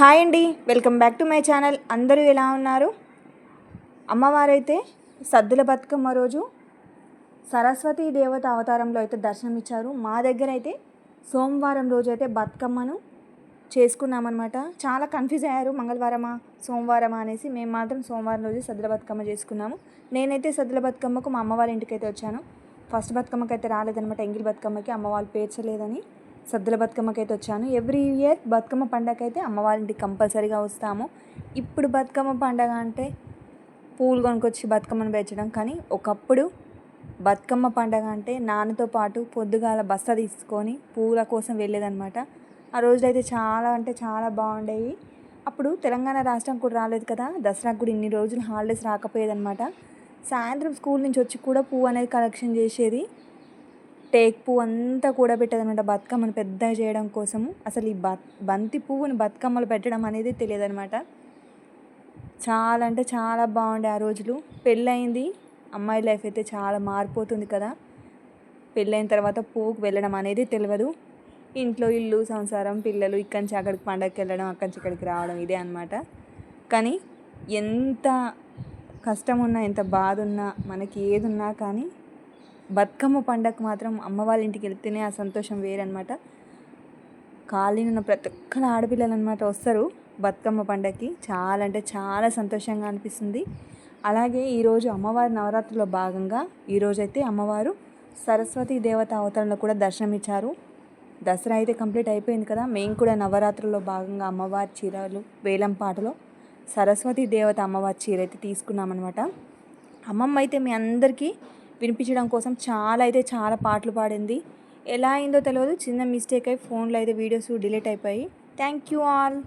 Hi అండి welcome back to my channel. అందరూ ఎలా ఉన్నారు? అమ్మవారైతే సద్దుల బతుకమ్మ రోజు సరస్వతి దేవత అవతారంలో అయితే దర్శనం ఇచ్చారు మా దగ్గర అయితే సోమవారం రోజు అయితే బతుకమ్మను చేసుకున్నామన్నమాట. చాలా కన్ఫ్యూజ్ అయ్యారు. మంగళవారమా సోమవారమా అనేసి మేము మాత్రం సోమవారం రోజు సద్దుల బతుకమ్మ చేసుకున్నాము. నేనైతే సద్దుల బతుకమ్మకు మా అమ్మవారి ఇంటికి అయితే వచ్చాను. ఫస్ట్ బతుకమ్మకి అయితే రాలేదనమాట ఎంగిల్ బతుకమ్మకి అమ్మ వాళ్ళు పేర్చలేదని. సద్దుల బతుకమ్మకి అయితే వచ్చాను. ఎవ్రీ ఇయర్ బతుకమ్మ పండగ అయితే కంపల్సరీగా వస్తాము. ఇప్పుడు బతుకమ్మ పండగ అంటే పూలు కొనుక్కొచ్చి బతుకమ్మను పెంచడం. కానీ ఒకప్పుడు బతుకమ్మ పండగ అంటే నాన్నతో పాటు పొద్దుగాల బస్తా తీసుకొని పూల కోసం వెళ్ళేదన్నమాట. ఆ రోజులు అయితే చాలా అంటే చాలా బాగుండేవి. అప్పుడు తెలంగాణ రాష్ట్రం కూడా రాలేదు కదా. దసరాకు కూడా ఇన్ని రోజులు హాలిడేస్ రాకపోయేదన్నమాట. సాయంత్రం స్కూల్ నుంచి వచ్చి కూడా పువ్వు అనేది కలెక్షన్ చేసేది. టేక్ పువ్వు అంతా కూడబెట్టదనమాట బతుకమ్మను పెద్దగా చేయడం కోసము అసలు ఈ బత్ బంతి పువ్వుని బతుకమ్మలు పెట్టడం అనేది తెలియదనమాట. చాలా అంటే చాలా బాగుండే ఆ రోజులు. పెళ్ళయింది. అమ్మాయి లైఫ్ అయితే చాలా మారిపోతుంది కదా. పెళ్ళైన తర్వాత పువ్వుకు వెళ్ళడం అనేది తెలియదు ఇంట్లో ఇల్లు సంసారం పిల్లలు ఇక్కడి నుంచి అక్కడికి పండగకి వెళ్ళడం అక్కడి నుంచి ఇక్కడికి రావడం ఇదే అనమాట. కానీ ఎంత కష్టం ఉన్నా ఎంత బాధ ఉన్నా మనకి ఏది ఉన్నా కానీ బతుకమ్మ పండగ మాత్రం అమ్మ వాళ్ళ ఇంటికి వెళ్తేనే ఆ సంతోషం వేరనమాట ఖాళీగా ఉన్న ప్రతి ఒక్కరు ఆడపిల్లలు అనమాట వస్తారు బతుకమ్మ పండగకి చాలా అంటే చాలా సంతోషంగా అనిపిస్తుంది. అలాగే ఈరోజు అమ్మవారి నవరాత్రిలో భాగంగా ఈరోజైతే అమ్మవారు సరస్వతి దేవత అవతారంలో కూడా దర్శనమిచ్చారు. దసరా అయితే కంప్లీట్ అయిపోయింది కదా మేము కూడా నవరాత్రుల్లో భాగంగా అమ్మవారి చీరలు వేలం పాటలో సరస్వతి దేవత అమ్మవారి చీర అయితే తీసుకున్నామన్నమాట. అమ్మమ్మ అయితే మీ అందరికీ వినిపించడం కోసం చాలా అయితే చాలా పాటలు పాడింది. ఎలా అయిందో తెలియదు చిన్న మిస్టేక్ అయి ఫోన్లో అయితే వీడియోస్ డిలీట్ అయిపోయి థ్యాంక్ యూ ఆల్